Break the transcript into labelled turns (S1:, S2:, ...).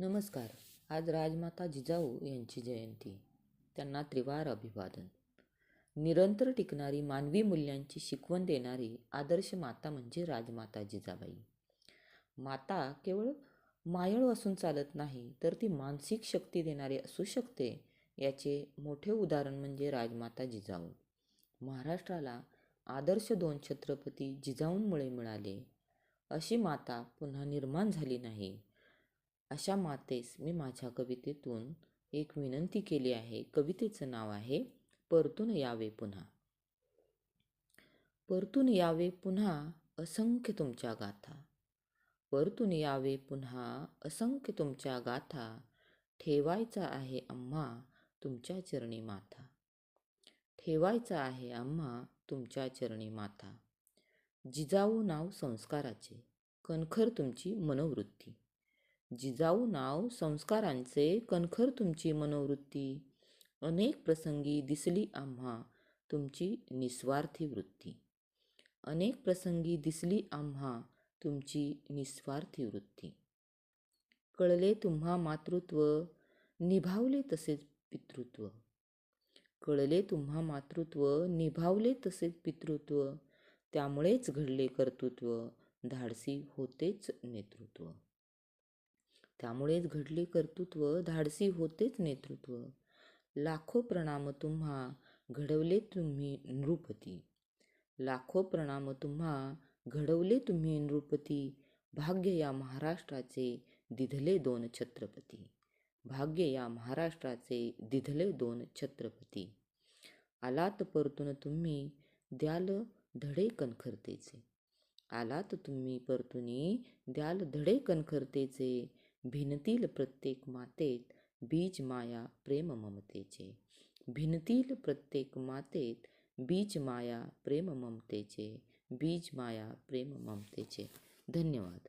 S1: नमस्कार. आज राजमाता जिजाऊ यांची जयंती. त्यांना त्रिवार अभिवादन. निरंतर टिकणारी मानवी मूल्यांची शिकवण देणारी आदर्श माता म्हणजे राजमाता जिजाबाई. माता केवळ मायळ असून चालत नाही तर ती मानसिक शक्ती देणारी असू शकते याचे मोठे उदाहरण म्हणजे राजमाता जिजाऊ. महाराष्ट्राला आदर्श दोन छत्रपती जिजाऊंमुळे मिळाले. अशी माता पुन्हा निर्माण झाली नाही. अशा मातेस मी माझ्या कवितेतून एक विनंती केली आहे. कवितेचं नाव आहे परतून यावे पुन्हा. परतून यावे पुन्हा असंख्य तुमच्या गाथा. परतून यावे पुन्हा असंख्य तुमच्या गाथा. ठेवायचा आहे आम्हा तुमच्या चरणी माथा. ठेवायचा आहे आम्हा तुमच्या चरणी माथा. जिजाऊ नाव संस्काराचे. कणखर तुमची मनोवृत्ती. जिजाऊ नाव संस्कारांचे कणखर तुमची मनोवृत्ती. अनेक प्रसंगी दिसली आम्हा तुमची निस्वार्थी वृत्ती. अनेक प्रसंगी दिसली आम्हा तुमची निस्वार्थी वृत्ती. कळले तुम्हा मातृत्व निभावले तसेच पितृत्व. कळले तुम्हा मातृत्व निभावले तसेच पितृत्व. त्यामुळेच घडले कर्तृत्व धाडसी होतेच नेतृत्व. त्यामुळेच घडले कर्तृत्व धाडसी होतेच नेतृत्व. लाखो प्रणाम तुम्हा घडवले तुम्ही नृपती. लाखो प्रणाम तुम्हा घडवले तुम्ही नृपती. भाग्य या महाराष्ट्राचे दिधले दोन छत्रपती. भाग्य या महाराष्ट्राचे दिधले दोन छत्रपती. आलात परतून तुम्ही द्याल धडे कणखरतेचे. आलात तुम्ही परतुनी द्याल धडे कणखरतेचे. भिनतील प्रत्येक मातेत बीज माया प्रेम ममतेचे. भिनतील प्रत्येक मातेत बीज माया प्रेम ममतेचे. बीज माया प्रेम ममतेचे. धन्यवाद.